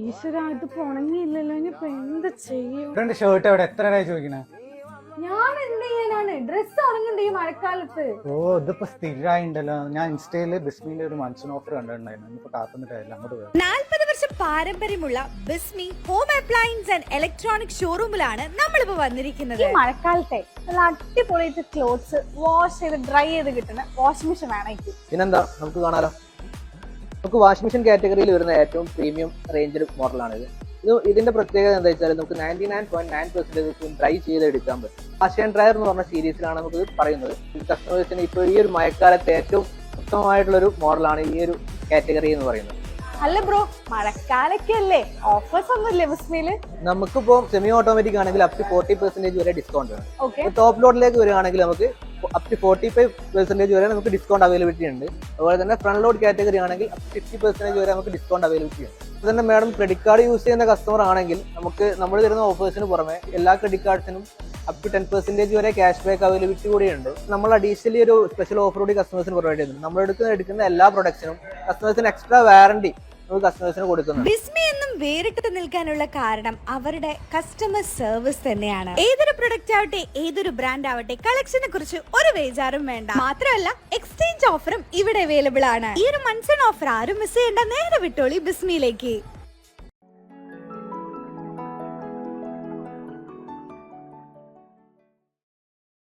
ഈശ്വര ഇത് ഉണങ്ങിയില്ലല്ലോ ഇനിയിപ്പൊ എന്ത് ചെയ്യും? രണ്ട് ഷർട്ട് എവിടെ? എത്ര രൂപ ചോദിക്കണേ? ഞാൻ എന്ത് ചെയ്യാനാണ്? ഡ്രസ് ഉണങ്ങണ്ടേ ഈ മഴക്കാലത്ത്. ഓ ഇതിപ്പോ സ്ഥിരമായിണ്ടല്ലോ ഞാൻ ഇൻസ്റ്റയിൽ ബിസ്മിയിൽ ഒരു മൺസൂൺ ഓഫർ കണ്ടിട്ടുണ്ടായിരുന്നു. ഇനിയിപ്പോ കാത്തുന്നിട്ടായില്ല അങ്ങോട്ട് പോയി. നാൽപ്പത് വർഷം പാരമ്പര്യമുള്ള Bismi home appliance and electronic ഷോറൂമിലാണ് നമ്മളിപ്പോ വന്നിരിക്കുന്നത്. ഈ മഴക്കാലത്തെ നല്ല അടിപൊളിയായിട്ട് ക്ലോത്ത്സ് വാഷ് ചെയ്ത് ഡ്രൈ ചെയ്ത് കിട്ടുന്ന വാഷിംഗ് മെഷീൻ വേണം പിന്നെന്താ? നമുക്ക് കാണാലോ? നമുക്ക് വാഷിംഗ് മെഷീൻ കാറ്റഗറിയിൽ വരുന്ന ഏറ്റവും പ്രീമിയം റേഞ്ചിൽ മോഡലാണ് ഇത്. ഇത് ഇതിന്റെ പ്രത്യേകത എന്താ വെച്ചാൽ നമുക്ക് ninety nine point nine percentage dry ചെയ്ത് എടുക്കാൻ പറ്റും. വാഷ് ആൻഡ് ഡ്രയർ എന്ന് പറഞ്ഞ സീരീസിലാണ് നമുക്ക് പറയുന്നത്. കസ്റ്റമേഴ്സിന് ഇപ്പോൾ ഈ ഒരു മഴക്കാലത്ത് ഏറ്റവും ഉത്തമമായിട്ടുള്ള ഒരു മോഡലാണ് ഈ ഒരു കാറ്റഗറി എന്ന് പറയുന്നത്. അല്ല ബ്രോ മഴക്കാലൊക്കെ അല്ലേ? ഓഫേഴ്സ് ഒന്നുമില്ലേ ബിസ്മിയിൽ നമുക്കിപ്പോൾ സെമി ഓട്ടോമാറ്റിക് ആണെങ്കിൽ അപ് ടു ഫോർട്ടി പെർസെന്റേജ് വരെ ഡിസ്കൗണ്ട് ആണ് ടോപ്പ് ലോഡിലേക്ക് വരികയാണെങ്കിൽ നമുക്ക് up to forty five percentage വരെ നമുക്ക് ഡിസ്കൗണ്ട് അവൈലബിലിറ്റി ഉണ്ട്. അതുപോലെ തന്നെ ഫ്രണ്ട് ലോഡ് കാറ്റഗറി ആണെങ്കിൽ അപ് ഫിഫ്റ്റി പെർസെന്റേജ് വരെ നമുക്ക് ഡിസ്കൗണ്ട് അവൈലബിലിറ്റി ഉണ്ട്. അപ്പോൾ തന്നെ മാഡം ക്രെഡിറ്റ് കാർഡ് യൂസ് ചെയ്യുന്ന കസ്റ്റമർ ആണെങ്കിൽ നമുക്ക് നമ്മൾ തരുന്ന ഓഫേഴ്സിന് പുറമെ എല്ലാ ക്രെഡിറ്റ് കാർഡ്സിനും അപ് ടു ടെൻ പെർസെന്റേജ് വരെ ക്യാഷ് ബാക്ക് അവൈലബിലിറ്റി കൂടിയുണ്ട് നമ്മൾ അഡീഷണലി ഒരു സ്പെഷ്യൽ ഓഫർ കൂടി കസ്റ്റമേഴ്സിന് പ്രൊവൈഡ് ചെയ്യുന്നുണ്ട്. നമ്മൾ എടുക്കുന്ന എടുക്കുന്ന എല്ലാ പ്രൊഡക്ട്സിനും കസ്റ്റമേഴ്സിന് എക്സ്ട്രാ വാറണ്ടി കസ്റ്റമേഴ്സിന് കൊടുക്കുന്നത്. ബിസ്മി എന്നും വേറിട്ട് നിൽക്കാനുള്ള കാരണം അവരുടെ കസ്റ്റമർ സർവീസ് തന്നെയാണ്. ഏതൊരു പ്രൊഡക്റ്റ് ആവട്ടെ ഏതൊരു ബ്രാൻഡ് ആവട്ടെ കളക്ഷനെ കുറിച്ച് ഒരു വേജാറും വേണ്ട. മാത്രമല്ല എക്സ്ചേഞ്ച് ഓഫറും ഇവിടെ അവൈലബിൾ ആണ്. ഈ ഒരു മൺസൺ ഓഫർ ആരും മിസ് ചെയ്യേണ്ട. നേരെ വിട്ടോളി ബിസ്മിയിലേക്ക്